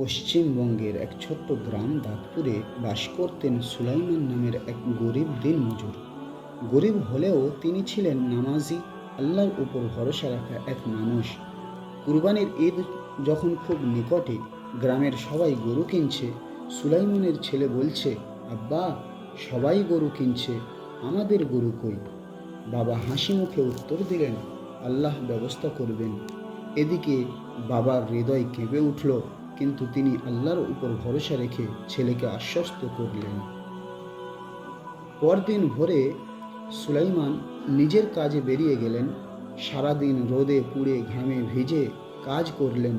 পশ্চিমবঙ্গের এক ছোট্ট গ্রাম দাঁতপুরে বাস করতেন সুলাইমান নামের এক গরিব দিন মজুর গরিব হলেও তিনি ছিলেন নামাজি, আল্লাহর উপর ভরসা রাখা এক মানুষ। কুরবানির ঈদ যখন খুব নিকটে, গ্রামের সবাই গরু কিনছে। সুলাইমানের ছেলে বলছে, আব্বা, সবাই গরু কিনছে, আমাদের গরু কই? বাবা হাসি মুখে উত্তর দিলেন, আল্লাহ ব্যবস্থা করবেন। এদিকে বাবার হৃদয় কেঁপে উঠল। কিন্তু তিনি আল্লাহর উপর ভরসা রেখে ছেলেকে আশ্বস্ত করলেন। পরদিন ভোরে সুলাইমান নিজের কাজে বেরিয়ে গেলেন। সারাদিন রোদে পুড়ে ঘামে ভিজে কাজ করলেন।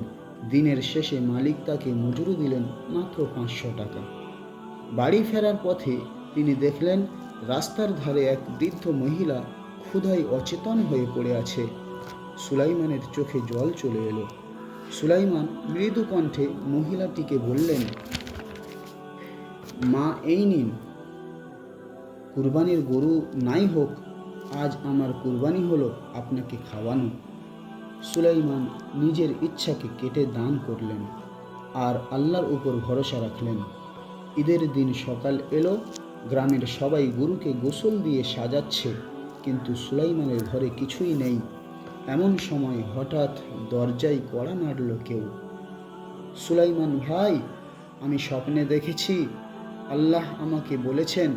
দিনের শেষে মালিক তাকে মজুরি দিলেন মাত্র পাঁচশো টাকা। বাড়ি ফেরার পথে তিনি দেখলেন রাস্তার ধারে এক বৃদ্ধ মহিলা ক্ষুধায় অচেতন হয়ে পড়ে আছে। সুলাইমানের চোখে জল চলে এলো। সুলাইমান মৃদু কণ্ঠে মহিলাটিকে বললেন, মা, এই নিন। কুরবানির গরু নাই হোক, আজ আমার কুরবানি হলো আপনাকে খাওয়ানো। সুলাইমান নিজের ইচ্ছাকে কেটে দান করলেন আর আল্লাহর উপর ভরসা রাখলেন। ঈদের দিন সকাল এলো, গ্রামের সবাই গরুকে গোসল দিয়ে সাজাচ্ছে, কিন্তু সুলাইমানের ঘরে কিছুই নেই। এমন সময় হঠাৎ দরজায় কড়া নাড়ল কেউ। সুলাইমান, ভাই, আমি স্বপ্নে দেখেছি। আল্লাহ আমাকে বলেছেন,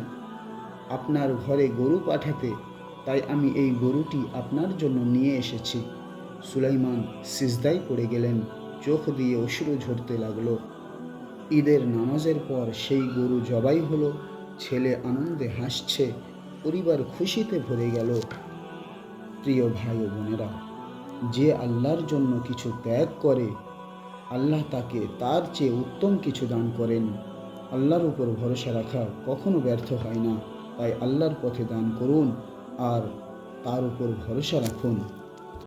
আপনার ঘরে গরু পাঠাতে। তাই আমি এই গরুটি আপনার জন্য নিয়ে এসেছি। সুলাইমান সিজদাই পড়ে গেলেন, চোখ দিয়ে অশ্রু ঝরতে লাগল। ঈদের নামাজের পর সেই গরু জবাই হলো, ছেলে আনন্দে হাসছে, পরিবার খুশিতে ভরে গেল। প্রিয় ভাই ও বোনেরা, যে আল্লাহর জন্য কিছু ত্যাগ করে, আল্লাহ তাকে তার চেয়ে উত্তম কিছু দান করেন। আল্লাহর উপর ভরসা রাখা কখনো ব্যর্থ হয় না। তাই আল্লাহর পথে দান করুন আর তার উপর ভরসা রাখুন।